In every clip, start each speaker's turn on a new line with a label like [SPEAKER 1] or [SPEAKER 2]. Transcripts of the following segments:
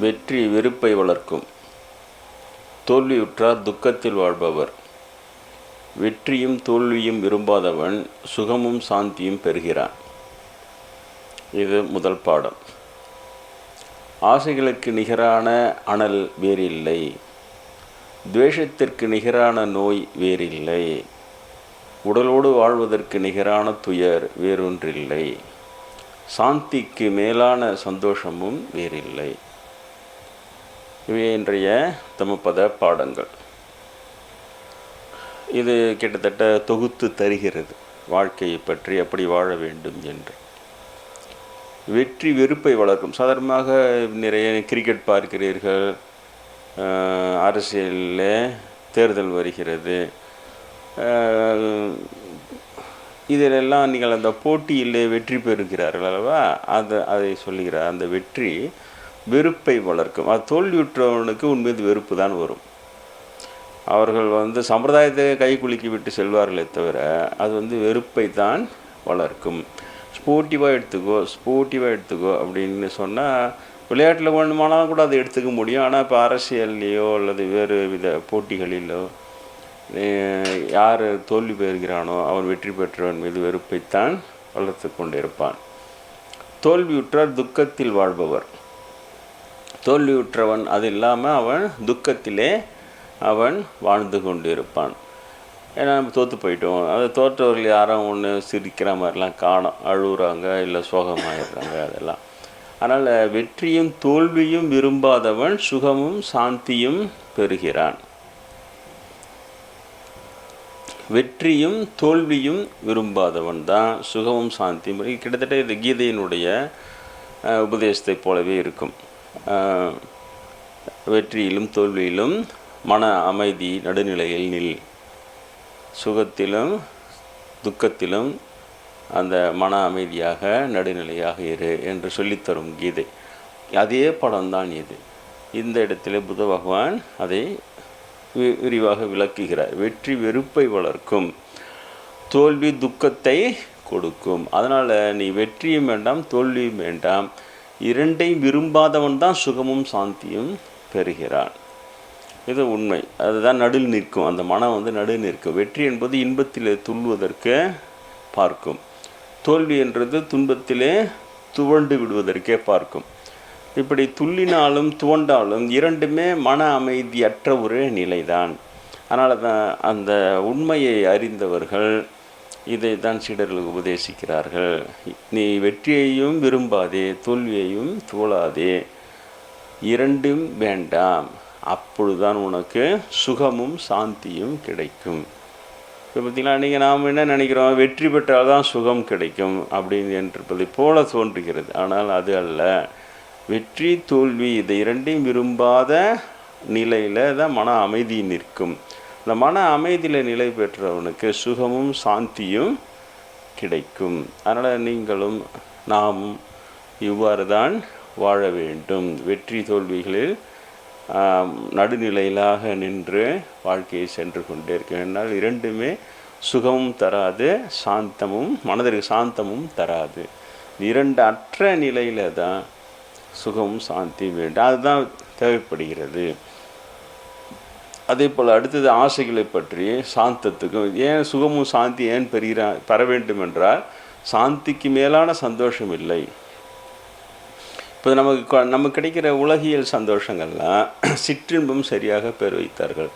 [SPEAKER 1] வெற்றி வெறுப்பை வளர்க்கும். தோல்வியுற்றார் துக்கத்தில் வாழ்பவர். வெற்றியும் தோல்வியும் விரும்பாதவன் சுகமும் சாந்தியும் பெறுகிறான். இது முதல் பாடம். ஆசைகளுக்கு நிகரான அனல் வேறில்லை. துவேஷத்திற்கு நிகரான நோய் வேறில்லை. உடலோடு வாழ்வதற்கு நிகரான துயர் வேறொன்றில்லை. சாந்திக்கு மேலான சந்தோஷமும் வேறில்லை. இவை இன்றைய தமப்பத பாடங்கள். இது கிட்டத்தட்ட தொகுத்து தருகிறது. வாழ்க்கையை பற்றி எப்படி வாழ வேண்டும் என்று. வெற்றி வெறுப்பை வளர்க்கும். சாதாரணமாக நிறைய கிரிக்கெட் பார்க்கிறீர்கள். அரசியலில் தேர்தல் வருகிறது. இதிலெல்லாம் நீங்கள் அந்த போட்டியிலே வெற்றி பெறுகிறார்கள் அல்லவா? அது அதை சொல்லுகிறார். அந்த வெற்றி வெறுப்பை வளர்க்கும். அது தோல்வியுற்றவனுக்கு உண்மையில் வெறுப்பு தான் வரும். அவர்கள் வந்து சம்பிரதாயத்தை கை குலுக்கி விட்டு செல்வார்களே தவிர அது வந்து வெறுப்பை தான் வளர்க்கும் ஸ்போர்ட்டிவாக எடுத்துக்கோ ஸ்போர்ட்டிவாக எடுத்துக்கோ அப்படின்னு சொன்னால் விளையாட்டில் வேணுமானாலும் கூட அதை எடுத்துக்க முடியும். ஆனால் இப்போ அரசியல்லையோ அல்லது வேறு வித போட்டிகளிலோ யார் தோல்வி பெறுகிறானோ அவன் வெற்றி பெற்றவன் மீது வெறுப்பைத்தான் வளர்த்து கொண்டிருப்பான். தோல்வியுற்றார் துக்கத்தில் வாழ்பவர். தோல்வியுற்றவன் அது இல்லாமல் அவன் துக்கத்திலே அவன் வாழ்ந்து கொண்டு இருப்பான் ஏன்னா நம்ம தோற்று போயிட்டோம். அது தோற்றவர்கள் யாரும் ஒன்று சிரிக்கிற மாதிரிலாம் காணும். அழுகுறாங்க இல்லை சோகமாயிடுறாங்க அதெல்லாம். அதனால் வெற்றியும் தோல்வியும் விரும்பாதவன் சுகமும் சாந்தியும் பெறுகிறான். வெற்றியும் தோல்வியும் விரும்பாதவன் தான் சுகமும் சாந்தியும் கிட்டத்தட்ட இது கீதையினுடைய உபதேசத்தைப் போலவே இருக்கும். வெற்றியிலும் தோல்வியிலும் மன அமைதி நடுநிலையில் நில். சுகத்திலும் துக்கத்திலும் அந்த மன அமைதியாக நடுநிலையாக இரு என்று சொல்லித்தரும் கீதை. அதே படம்தான் இது. இந்த இடத்திலே புத்த பகவான் அதை வி- விரிவாக விளக்குகிறார். வெற்றி வெறுப்பை வளர்க்கும். தோல்வி துக்கத்தை கொடுக்கும். அதனால் நீ வெற்றியும் வேண்டாம் தோல்வியும் வேண்டாம். இரண்டையும் விரும்பாதவன் தான் சுகமும் சாந்தியும் பெறுகிறான். இது உண்மை. அதுதான் நடுவில் நிற்கும். அந்த மனம் வந்து நடுவில் நிற்கும். வெற்றி என்பது இன்பத்திலே துள்ளுவதற்கு பார்க்கும். தோல்வி என்றது துன்பத்திலே துவண்டு விடுவதற்கே பார்க்கும். இப்படி துள்ளினாலும் துவண்டாலும் இரண்டுமே மன அமைதியற்ற ஒரு நிலைதான். அதனால தான் அந்த உண்மையை அறிந்தவர்கள் இதை தான் சீடர்களுக்கு உபதேசிக்கிறார்கள். நீ வெற்றியையும் விரும்பாதே தோல்வியையும் துவளாதே இரண்டும் வேண்டாம். அப்பொழுதுதான் உனக்கு சுகமும் சாந்தியும் கிடைக்கும். இப்போ பார்த்தீங்களா நீங்கள் நாம் என்ன நினைக்கிறோம்? வெற்றி பெற்றால் தான் சுகம் கிடைக்கும் அப்படின்னு என்றிருப்பதை போல தோன்றுகிறது. ஆனால் அது அல்ல. வெற்றி தோல்வி இதை இரண்டையும் விரும்பாத நிலையில் தான் மன அமைதி நிற்கும். இந்த மன அமைதியில் நிலை பெற்றவனுக்கு சுகமும் சாந்தியும் கிடைக்கும். அதனால் நீங்களும் நாம் இவ்வாறு தான் வாழ வேண்டும். வெற்றி தோல்விகளில் நடுநிலையிலாக நின்று வாழ்க்கையை சென்று கொண்டே இருக்க என்றால் இரண்டுமே சுகமும் தராது சாந்தமும் மனதிற்கு சாந்தமும் தராது. இரண்டு அற்ற நிலையில் தான் சுகமும் சாந்தியும் வேண்டும். அதுதான் தேவைப்படுகிறது. அதே போல் அடுத்தது ஆசைகளை பற்றி சாந்தத்துக்கும் ஏன் சுகமும் சாந்தி ஏன் பெறுகிறா பெற வேண்டும் என்றால் சாந்திக்கு மேலான சந்தோஷம் இல்லை. இப்போ நமக்கு நமக்கு கிடைக்கிற உலகியல் சந்தோஷங்கள்லாம் சிற்றின்பம் சரியாக பெற வைத்தார்கள்.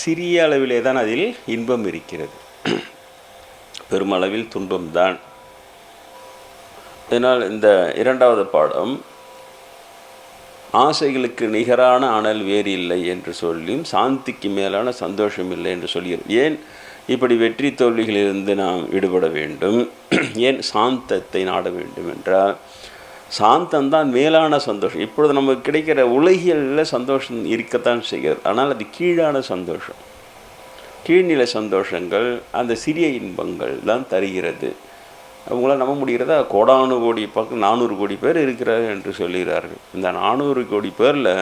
[SPEAKER 1] சிறிய அளவிலே தான் அதில் இன்பம் இருக்கிறது. பெருமளவில் துன்பம்தான். இதனால் இந்த இரண்டாவது பாடம் ஆசைகளுக்கு நிகரான அனல் வேறு இல்லை என்று சொல்லியும் சாந்திக்கு மேலான சந்தோஷம் இல்லை என்று சொல்கிறது ஏன் இப்படி வெற்றி தோல்விகளிலிருந்து நாம் விடுபட வேண்டும்? ஏன் சாந்தத்தை நாட வேண்டும் என்றால் சாந்தம்தான் மேலான சந்தோஷம். இப்பொழுது நமக்கு கிடைக்கிற உலகியலில் சந்தோஷம் இருக்கத்தான் செய்கிறது. ஆனால் அது கீழான சந்தோஷம். கீழ்நிலை சந்தோஷங்கள் அந்த சிறிய இன்பங்கள் தான் தருகிறது. அவங்களால் நம்ப முடிகிறதா? கோடானு கோடி பக்கம் நானூறு கோடி பேர் இருக்கிறார் என்று சொல்லுகிறார்கள் இந்த நானூறு கோடி பேரில்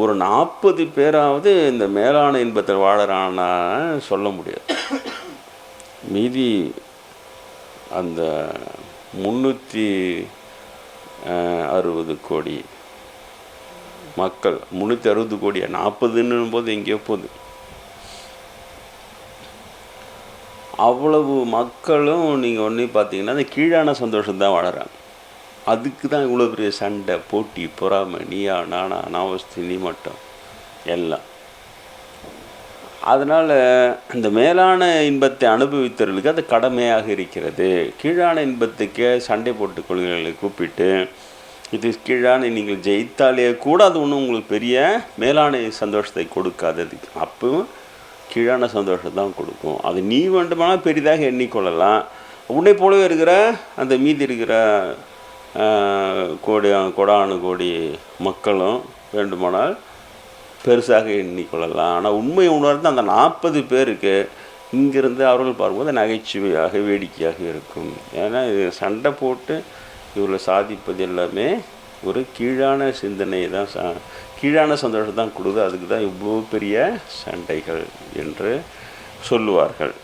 [SPEAKER 1] ஒரு நாற்பது பேராவது இந்த மேலான இன்பத்தில் வாழறானா சொல்ல முடியாது. மீதி அந்த முந்நூற்றி அறுபது கோடி மக்கள் முந்நூற்றி அறுபது கோடியா? நாற்பதுன்னும் போது எங்கேயோ போகுது. அவ்வளவு மக்களும் நீங்கள் ஒன்றே பார்த்தீங்கன்னா அந்த கீழான சந்தோஷம் தான் வளராங்க. அதுக்கு தான் இவ்வளோ பெரிய சண்டை போட்டி பொறாமை நீயா நானா நான் வசதி நீ மட்டும். எல்லாம். அதனால் அந்த மேலான இன்பத்தை அனுபவித்தவர்களுக்கு அது கடமையாக இருக்கிறது. கீழான இன்பத்துக்கே சண்டை போட்டு கொள்கைகளை கூப்பிட்டு இது கீழான நீங்கள் ஜெயித்தாலே கூட அது ஒன்றும் உங்களுக்கு பெரிய மேலான சந்தோஷத்தை கொடுக்காதது அப்பவும் கீழான சந்தோஷம் தான் கொடுக்கும். அது நீ வேண்டுமானால் பெரிதாக எண்ணிக்கொள்ளலாம். உன்னை போலவே இருக்கிற அந்த மீதி இருக்கிற கோடி கொடானு கோடி மக்களும் வேண்டுமானால் பெருசாக எண்ணிக்கொள்ளலாம். ஆனால் உண்மை உணர்ந்து அந்த நாற்பது பேருக்கு இங்கிருந்து அவர்கள் பார்க்கும்போது நகைச்சுவையாக வேடிக்கையாக இருக்கும். ஏன்னா இது சண்டை போட்டு இவர்களை சாதிப்பது எல்லாமே ஒரு கீழான சிந்தனை தான் சா கீழான சந்தோஷம் தான் கொடுக்குது. அதுக்கு தான் இவ்வளோ பெரிய சண்டைகள் என்று சொல்லுவார்கள்.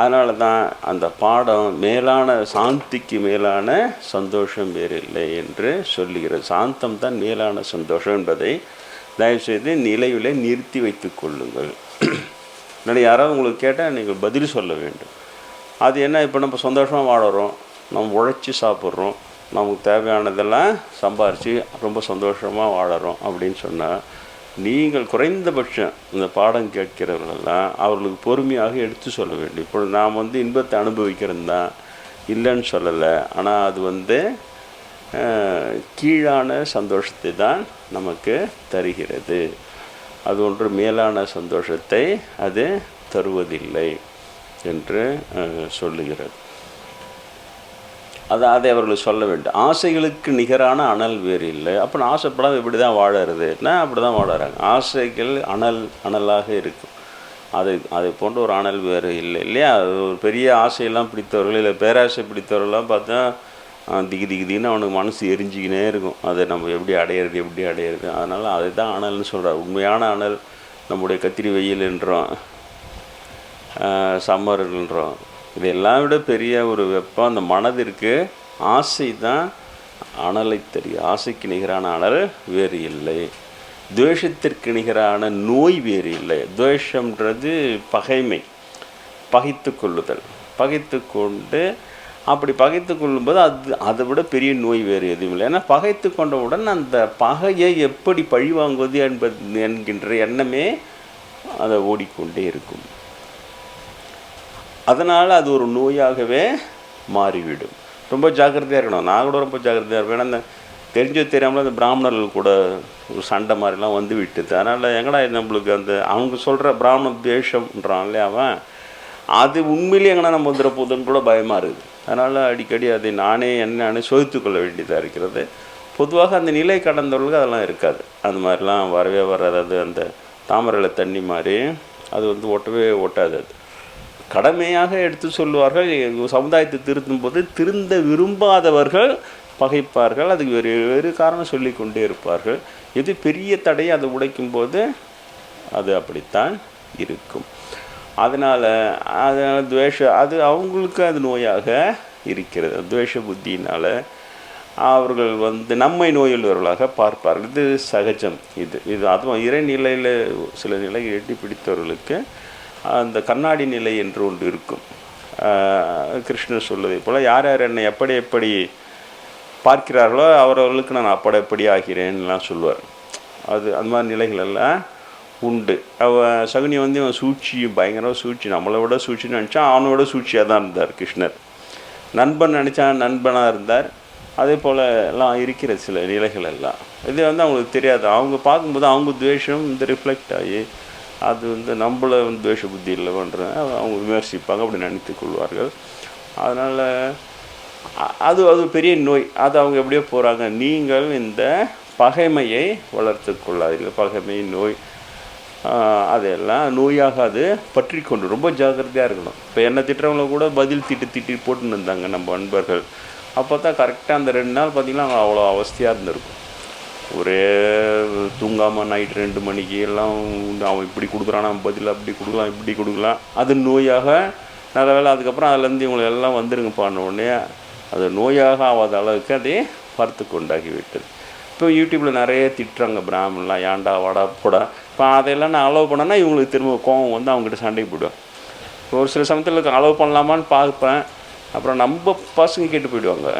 [SPEAKER 1] அதனால தான் அந்த பாடம் மேலான சாந்திக்கு மேலான சந்தோஷம் வேறு இல்லை என்று சொல்லுகிறது. சாந்தம் தான் மேலான சந்தோஷம் என்பதை தயவுசெய்து நிலையில் நிறுத்தி வைத்து கொள்ளுங்கள். இல்லை யாராவது உங்களுக்கு கேட்டால் நீங்கள் பதில் சொல்ல வேண்டும். அது என்ன இப்போ நம்ம சந்தோஷமாக வாழறோம் நம்ம உழைச்சி சாப்பிட்றோம் நமக்கு தேவையானதெல்லாம் சம்பாரித்து ரொம்ப சந்தோஷமாக வாழறோம் அப்படின்னு சொன்னால் நீங்கள் குறைந்தபட்சம் இந்த பாடம் கேட்கிறவர்களெல்லாம் அவர்களுக்கு பொறுமையாக எடுத்து சொல்ல வேண்டும். இப்போ நாம் வந்து இன்பத்தை அனுபவிக்கிறது தான் இல்லைன்னு சொல்லலை. ஆனால் அது வந்து கீழான சந்தோஷத்தை தான் நமக்கு தருகிறது. அது ஒன்று மேலான சந்தோஷத்தை அது தருவதில்லை என்று சொல்லுகிறது. அதை அதை அவர்கள் சொல்ல வேண்டும். ஆசைகளுக்கு நிகரான அனல் வேறு இல்லை. அப்போ நான் ஆசைப்படாமல் இப்படி தான் வாழறதுன்னா அப்படி தான் வாழறாங்க. ஆசைகள் அனல் அனலாக இருக்கும். அது அதை போன்ற ஒரு அனல் வேறு இல்லை. இல்லையா? அது ஒரு பெரிய ஆசையெல்லாம் பிடித்தவர்கள் இல்லை பேராசை பிடித்தவர்கள்லாம் பார்த்தா திகி திகி திகின்னு அவனுக்கு மனசு எரிஞ்சிக்கினே இருக்கும். அதை நம்ம எப்படி அடையிறது எப்படி அடையிறது? அதனால் அதை தான் அனல்னு சொல்கிறார் உண்மையான அனல் நம்முடைய கத்திரி வெயில் என்றோம் சம்மர்ன்றோம். இதெல்லாம் விட பெரிய ஒரு வெப்பம் அந்த மனதிற்கு ஆசை தான் அனலை தெரியும் ஆசைக்கு நிகரான அனல் வேறு இல்லை. துவேஷத்திற்கு நிகரான நோய் வேறு இல்லை. துவேஷம்ன்றது பகைமை பகைத்து கொள்ளுதல். பகைத்து கொண்டு அப்படி பகைத்து கொள்ளும்போது அது அதை விட பெரிய நோய் வேறு எதுவும் இல்லை. ஏன்னா பகைத்து கொண்டவுடன் அந்த பகையை எப்படி பழிவாங்குவது என்பது என்கின்ற எண்ணமே அதை ஓடிக்கொண்டே இருக்கும். அதனால் அது ஒரு நோயாகவே மாறிவிடும். ரொம்ப ஜாக்கிரதையாக இருக்கணும். நான் கூட ரொம்ப ஜாக்கிரதையாக இருப்பேன். ஏன்னா அந்த தெரிஞ்சோ தெரியாமல் அந்த பிராமணர்கள் கூட ஒரு சண்டை மாதிரிலாம் வந்து விட்டுது. அதனால் எங்கடா நம்மளுக்கு அந்த அவங்க சொல்கிற பிராமண தேஷம்ன்றான் இல்லையா அவன்? அது உண்மையிலேயே எங்கன்னா நம்ம வந்துட போதுன்னு கூட பயமாக இருக்குது. அதனால் அடிக்கடி அதை நானே என்னன்னு சோதித்து கொள்ள வேண்டியதாக இருக்கிறது. பொதுவாக அந்த நிலை கடந்தவர்களுக்கு அதெல்லாம் இருக்காது. அந்த மாதிரிலாம் வரவே வராது. அந்த தாமரையில் தண்ணி மாதிரி. அது வந்து ஒட்டவே ஒட்டாது அது. கடமையாக எடுத்து சொல்லுவார்கள். சமுதாயத்தை திருத்தும் போது திருந்த விரும்பாதவர்கள் பகைப்பார்கள். அதுக்கு வேறு வேறு காரணம் சொல்லி கொண்டே இருப்பார்கள். எது பெரிய தடையை அதை உடைக்கும் போது அது அப்படித்தான் இருக்கும். அதனால் அதனால் துவேஷ அது அவங்களுக்கு அது நோயாக இருக்கிறது. துவேஷ புத்தியினால் அவர்கள் வந்து நம்மை நோயுள்ளவர்களாக பார்ப்பார்கள். இது சகஜம். இது இது அதுவும் இறைநிலையில் சில நிலை எட்டி பிடித்தவர்களுக்கு அந்த கண்ணாடி நிலை என்று ஒன்று இருக்கும். கிருஷ்ணர் சொல்வதை போல் யார் யார் என்னை எப்படி எப்படி பார்க்கிறார்களோ அவரவர்களுக்கு நான் அப்பட எப்படி ஆகிறேன்லாம் சொல்லுவார் அது அந்த மாதிரி நிலைகள் எல்லாம் உண்டு. அவன் சகுனி வந்து இவன் சூழ்ச்சி பயங்கரமாக சூழ்ச்சி. நம்மளை விட சூழ்ச்சின்னு நினச்சான் அவனோட சூழ்ச்சியாக தான் இருந்தார் கிருஷ்ணர். நண்பன் நினச்சா நண்பனாக இருந்தார். அதே போல் எல்லாம் இருக்கிற சில நிலைகள் எல்லாம். இது வந்து அவங்களுக்கு தெரியாது. அவங்க பார்க்கும்போது அவங்க துவேஷம் இந்த ரிஃப்ளெக்ட் ஆகி அது வந்து நம்மளை வந்து துவேஷ புத்தி இல்லைன்ற அவங்க விமர்சிப்பாங்க அப்படி நினைத்து கொள்வார்கள். அதனால் அது அது பெரிய நோய். அது அவங்க எப்படியோ போகிறாங்க நீங்கள் இந்த பகைமையை வளர்த்து கொள்ளாதீர்கள். பகைமை நோய் அதெல்லாம் நோயாக அது பற்றி கொண்டு ரொம்ப ஜாக்கிரதையாக இருக்கணும். இப்போ என்ன திட்டுறவங்கள கூட பதில் திட்டு திட்டி போட்டுன்னு இருந்தாங்க நம்ம அன்பர்கள். அப்போ தான் கரெக்டாக அந்த ரெண்டு நாள் பார்த்திங்கன்னா அவங்க அவ்வளோ அவஸ்தையாக இருந்திருக்கும். ஒரே தூங்காமல் நைட் ரெண்டு மணிக்கு எல்லாம் அவன் இப்படி கொடுக்குறான் அவன் பதில் அப்படி கொடுக்கலாம் இப்படி கொடுக்கலாம். அது நோயாக நல்ல வேளை அதுக்கப்புறம் அதுலேருந்து இவங்களை எல்லாம் வந்துருங்க உடனே அது நோயாக ஆகாத அளவுக்கு அதை பார்த்து கொண்டாகி விட்டது. இப்போ யூடியூப்பில் நிறைய திட்டுறாங்க பிராமணலாம் ஏன்டா வடா போடா. இப்போ அதையெல்லாம் நான் அலோவ் பண்ணேன்னா இவங்களுக்கு திரும்ப கோவம் வந்து அவங்ககிட்ட சண்டைக்கு போயிடுவேன் இப்போ ஒரு சில சமயத்தில் அலோவ் பண்ணலாமான்னு பார்ப்பேன். அப்புறம் நம்ம பசங்க கேட்டு போயிடுவாங்க.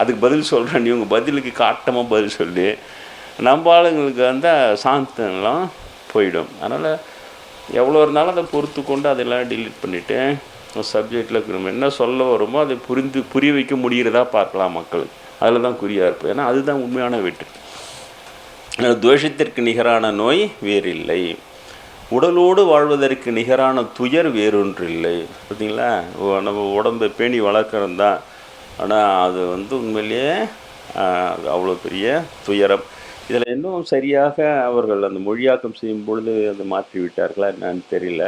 [SPEAKER 1] அதுக்கு பதில் சொல்கிறேன் இவங்க பதிலுக்கு காட்டமாக பதில் சொல்லி. நம்ம ஆளுங்களுக்கு வந்து சாந்தம்லாம் போயிடும். அதனால் எவ்வளோ இருந்தாலும் அதை பொறுத்து கொண்டு அதெல்லாம் டிலீட் பண்ணிவிட்டு சப்ஜெக்டில் நம்ம என்ன சொல்ல வருமோ அதை புரிந்து புரிய வைக்க முடிகிறதா பார்க்கலாம் மக்களுக்கு அதில் தான் குறியாக இருப்போம். ஏன்னா அதுதான் உண்மையான வெற்றி துவேஷத்திற்கு நிகரான நோய் வேறில்லை. உடலோடு வாழ்வதற்கு நிகரான துயர் வேறொன்றில்லை. பார்த்தீங்களா? ஓ, நம்ம உடம்பை பேணி வளர்க்குறோம் தான். ஆனால் அது வந்து உண்மையிலேயே அது அவ்வளோ பெரிய துயரம். இதில் இன்னும் சரியாக அவர்கள் அந்த மொழியாக்கம் செய்யும் பொழுது அதை மாற்றி விட்டார்களா என்னன்னு தெரியல.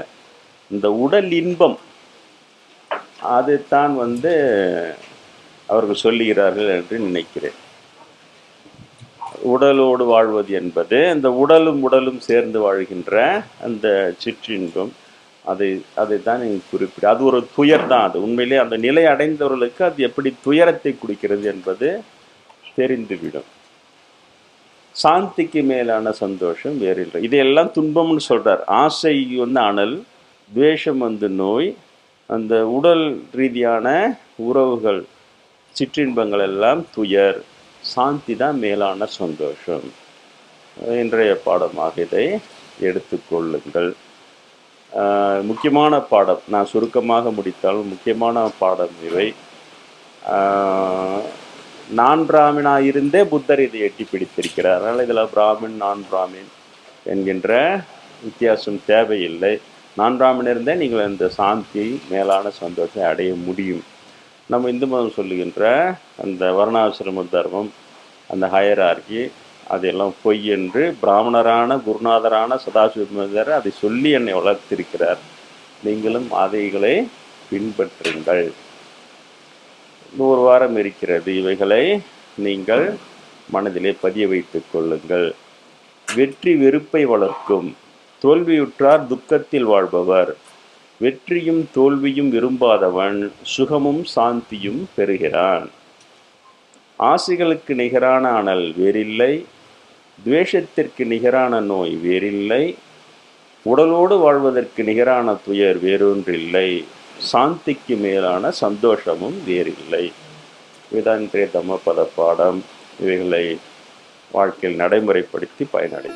[SPEAKER 1] இந்த உடல் இன்பம் அதைத்தான் வந்து அவர்கள் சொல்லுகிறார்கள் என்று நினைக்கிறேன். உடலோடு வாழ்வது என்பது அந்த உடலும் உடலும் சேர்ந்து வாழ்கின்ற அந்த சிற்றின்பம் அதை அதை தான் நீங்கள் குறிப்பிட அது ஒரு துயர் தான் அது. உண்மையிலே அந்த நிலை அடைந்தவர்களுக்கு அது எப்படி துயரத்தை குடிக்கிறது என்பது தெரிந்துவிடும். சாந்திக்கு மேலான சந்தோஷம் வேறு இல்லை. இதையெல்லாம் துன்பம்னு சொல்கிறார் ஆசை வந்து அனல் துவேஷம் வந்து நோய் அந்த உடல் ரீதியான உறவுகள் சிற்றின்பங்கள் எல்லாம் துயர். சாந்தி தான் மேலான சந்தோஷம். இன்றைய பாடமாக இதை எடுத்துக்கொள்ளுங்கள் முக்கியமான பாடம். நான் சுருக்கமாக முடித்தாலும் முக்கியமான பாடம் இவை. நான் பிராமினா இருந்தே புத்தர் இதை எட்டி பிடித்திருக்கிறார். அதனால் இதில் பிராமின் நான் பிராமின் என்கின்ற வித்தியாசம் தேவையில்லை. நான் பிராமின் இருந்தே நீங்கள் இந்த சாந்தி மேலான சந்தோஷத்தை அடைய முடியும். நம்ம இந்து மதம் சொல்லுகின்ற அந்த வர்ணாசிரம தர்மம் அந்த ஹயரார்கி அதெல்லாம் பொய் என்று பிராமணரான குருநாதரான சதாசிவமதர் அதை சொல்லி என்னை வளர்த்திருக்கிறார். நீங்களும் அதைகளை பின்பற்றுங்கள். நூறு வாரம் இருக்கிறது. இவைகளை நீங்கள் மனதிலே பதிய வைத்துக் கொள்ளுங்கள். வெற்றி வெறுப்பை வளர்க்கும். தோல்வியுற்றார் துக்கத்தில் வாழ்பவர். வெற்றியும் தோல்வியும் விரும்பாதவன் சுகமும் சாந்தியும் பெறுகிறான். ஆசைகளுக்கு நிகரான அனல் வேறில்லை. துவேஷத்திற்கு நிகரான நோய் வேறில்லை. உடலோடு வாழ்வதற்கு நிகரான துயர் வேறொன்றில்லை. சாந்திக்கு மேலான சந்தோஷமும் வேறில்லை. இதுதான் இன்றைய தம்மபத பாடம் இவைகளை வாழ்க்கையில் நடைமுறைப்படுத்தி பயனடை